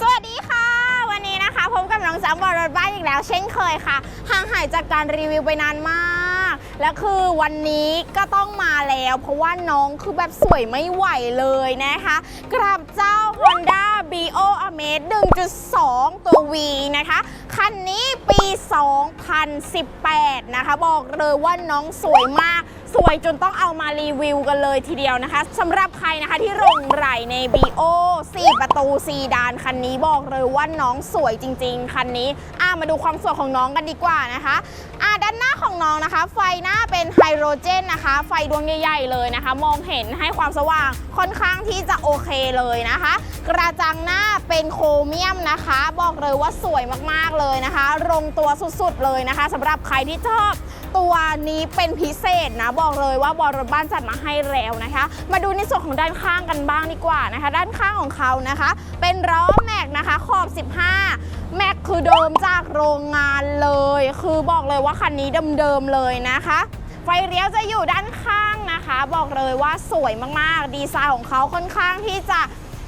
สวัสดีค่ะ วันนี้นะคะพบกับน้องจำบอรถบ้านอีกแล้ว เช่นเคยค่ะห่างหายจากการรีวิวไปนานมาก และคือวันนี้ก็ต้องมาแล้ว เพราะว่าน้องคือแบบสวยไม่ไหวเลยนะคะกับเจ้า Honda Bio Amaze 1.2 ตัว V นะคะ คันนี้ปี 2018 นะคะ บอกเลยว่าน้องสวยมากสวยจนต้องเอามารีวิวกันเลยทีเดียวนะคะสำหรับใครนะคะที่หลงไหลใน BO ตู4ดานคันนี้บอกเลยว่าน้องสวยจริง ๆ คันนี้อะมาดูความสวยของน้องกันดีกว่านะคะอะด้านหน้าของน้องนะคะ ไฟหน้าเป็นไฮโดรเจนนะคะ ไฟดวงใหญ่ๆเลยนะคะ มองเห็นให้ความสว่างค่อนข้างที่จะโอเคเลยนะคะ กระจังหน้าเป็นโครเมียมนะคะ บอกเลยว่าสวยมากๆเลยนะคะลงตัวสุดๆเลยนะคะสำหรับใครที่ชอบ ตัวนี้เป็นพิเศษนะ บอกเลยว่าบอรถบ้านจัดมาให้แล้วนะคะ มาดูในส่วนของด้านข้างกันบ้างดีกว่านะคะ ด้านข้างของเขานะคะ เป็นล้อแม็กนะคะ ขอบ 15 แม็กคือเดิมจากโรงงานเลย คือบอกเลยว่าคันนี้เดิมๆเลยนะคะ ไฟเลี้ยวจะอยู่ด้านข้างนะคะ บอกเลยว่าสวยมากๆ ดีไซน์ของเขาค่อนข้างที่จะ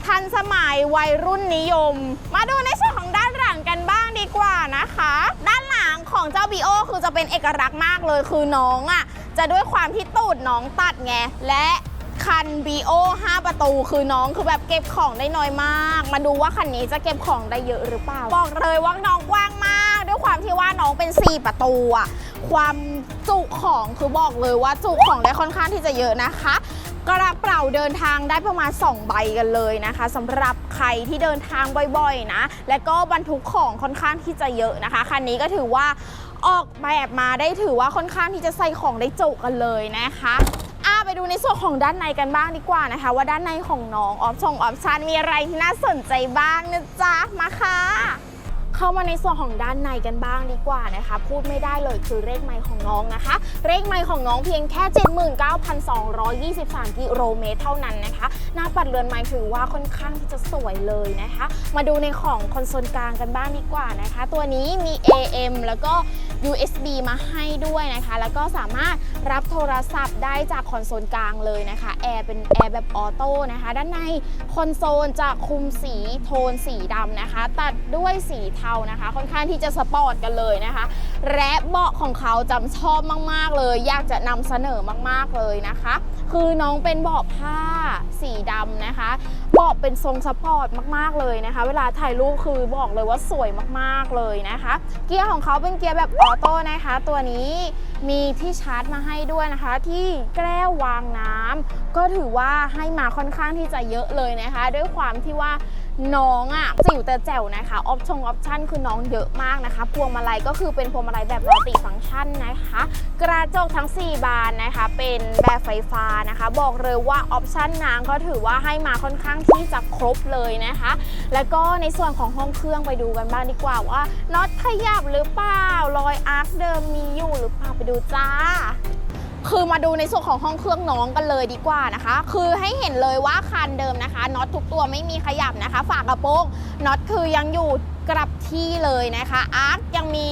ทันสมัยวัยรุ่นนิยม มาดูในส่วนของด้านหลังกันบ้างดีกว่านะคะ ด้าน ของเจ้าบีโอคือจะเป็นเอกลักษณ์มากเลยคือน้องอะจะด้วยความที่ตูดน้องตัดไงและคัน BO 5 ประตูคือน้องคือแบบเก็บของได้น้อยมาก มาดูว่าคันนี้จะเก็บของได้เยอะหรือเปล่า บอกเลยว่าน้องกว้างมาก ด้วยความที่ว่าน้องเป็น 4 ประตูอะความจุของคือบอกเลยว่าจุของได้ค่อนข้างที่จะเยอะนะคะ กระเป๋าเดินทางได้ประมาณ 2 ใบกันเลยนะคะสำหรับใครที่เดินทางบ่อยๆนะ และก็บรรทุกของค่อนข้างที่จะเยอะนะคะคันนี้ก็ถือว่าออกแบบมาได้ถือว่าค่อนข้างที่จะใส่ของได้จุกันเลยนะคะอาไปดูในส่วนของด้านในกันบ้างดีกว่านะคะ ว่าด้านในของน้องออฟชงออฟชันมีอะไรที่น่าสนใจบ้างนะจ๊ะมาค่ะ เข้ามาในส่วนของด้านในกันบ้างดีกว่านะคะ พูดไม่ได้เลยคือเลขไมล์ของน้องนะคะเลขไมล์ของน้องเพียงแค่ 79,223กิโลเมตรเท่านั้นนะคะ หน้าปัดเรือนไมล์ถือว่าค่อนข้างที่จะสวยเลยนะคะ มาดูในของคอนโซลกลางกันบ้างดีกว่านะคะ ตัวนี้มี AM แล้วก็ USB มาให้ด้วยนะคะ แล้วก็สามารถรับโทรศัพท์ได้จากคอนโซลกลางเลยนะคะแอร์เป็นแอร์แบบออโต้นะคะ ด้านในคอนโซลจะคุมสีโทนสีดำนะคะ ตัดด้วยสีเทานะคะ ค่อนข้างที่จะสปอร์ตกันเลยนะคะ และเบาะของเขาจำชอบมาก ๆ เลย อยากจะนำเสนอมาก ๆ เลยนะคะ คือน้องเป็นเบาะผ้าสีดำนะคะเบาะเป็นทรงสปอร์ตมาก ๆ เลยนะคะ เวลาถ่ายรูปคือบอกเลยว่าสวยมาก ๆ เลยนะคะ เกียร์ของเขาเป็นเกียร์แบบออโต้นะคะ ตัวนี้มีที่ชาร์จมาให้ด้วยนะคะ ที่แก้ววางน้ำก็ถือว่าให้มาค่อนข้างที่จะเยอะเลยนะคะ ด้วยความที่ว่าน้องอะ่ะจิ๋วแต่แจ๋วนะคะออปชงออปชั่นคือน้องเยอะมากนะคะ พวงมาลัยก็คือเป็นพวงมาลัยแบบมัลติฟังก์ชันนะคะกระจกทั้ง 4 บานนะคะ เป็นแบบไฟฟ้านะคะ บอกเลยว่าออปชั่นนางก็ถือว่าให้มาค่อนข้างที่จะครบเลยนะคะ แล้วก็ในส่วนของห้องเครื่องไปดูกันบ้างดีกว่าว่าน็อตขยับหรือเปล่ารอยอาร์คเดิมมีอยู่หรือเปล่าไปดูจ้าคือมาดูในส่วนของห้องเครื่องน้องกันเลยดีกว่านะคะ คือให้เห็นเลยว่าคันเดิมนะคะน็อตทุกตัวไม่มีขยับนะคะ ฝากระโปรงน็อตคือยังอยู่ กลับที่เลยนะคะอาร์คยังมี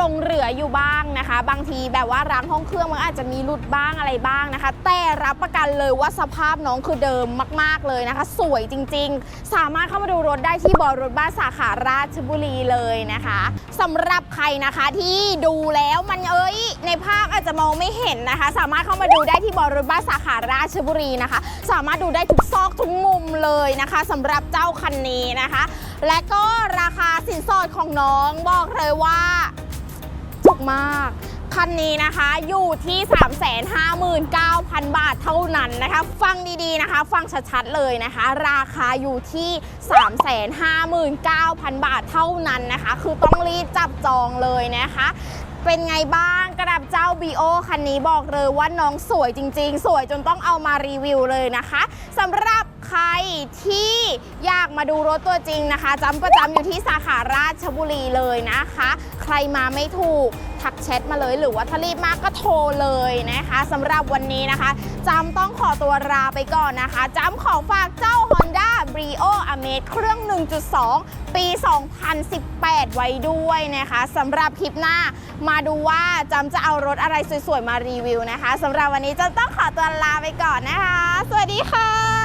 ลงเหลืออยู่บ้างนะคะ บางทีแบบว่าร้างห้องเครื่องมันอาจจะมีหลุดบ้างอะไรบ้างนะคะ แต่รับประกันเลยว่าสภาพน้องคือเดิมมาก ๆเลยนะคะ สวยจริง ๆ สามารถเข้ามาดูรถได้ที่บอรถบ้านสาขาราชบุรีเลยนะคะสำหรับใครนะคะที่ดูแล้วมันเอ้ยในภาพอาจจะมองไม่เห็นนะคะ สามารถเข้ามาดูได้ที่บอรถบ้านสาขาราชบุรีนะคะ สามารถดูได้ทุกซอกทุกมุมเลยนะคะสำหรับเจ้าคันนี้นะคะ และก็ราคาสินสอดของน้องบอกเลยว่าถูกมาก คันนี้นะคะอยู่ที่ 359,000 บาทเท่านั้นนะคะ ฟังดีๆนะคะ ฟังชัดๆเลยนะคะ ราคาอยู่ที่ 359,000 บาทเท่านั้นนะคะ คือต้องรีบจับจองเลยนะคะเป็นไงบ้างกระดับเจ้า BO คันนี้บอกเลยว่าน้องสวยจริง ๆ สวยจนต้องเอามารีวิวเลยนะคะสำหรับ รที่อยากมาดูรถตัวจริงนะคะจำประจำอยู่ที่สาขาราชบุรีเลยนะคะ ใครมาไม่ถูกทักแชทมาเลยหรือว่าถ้ารีบมากก็โทรเลยนะคะสำหรับวันนี้นะคะจำต้องขอตัวลาไปก่อนนะคะจำขอฝากเจ้า Honda Brio a m a z เครื่อง 1.2 ปี 2018 ไว้ด้วยนะคะสำหรับคลิปหน้ามาดูว่าจำจะเอารถอะไรสวยๆ มารีวิวนะคะสำหรับวันนี้จำต้องขอตัวลาไปก่อนนะคะ สวัสดีค่ะ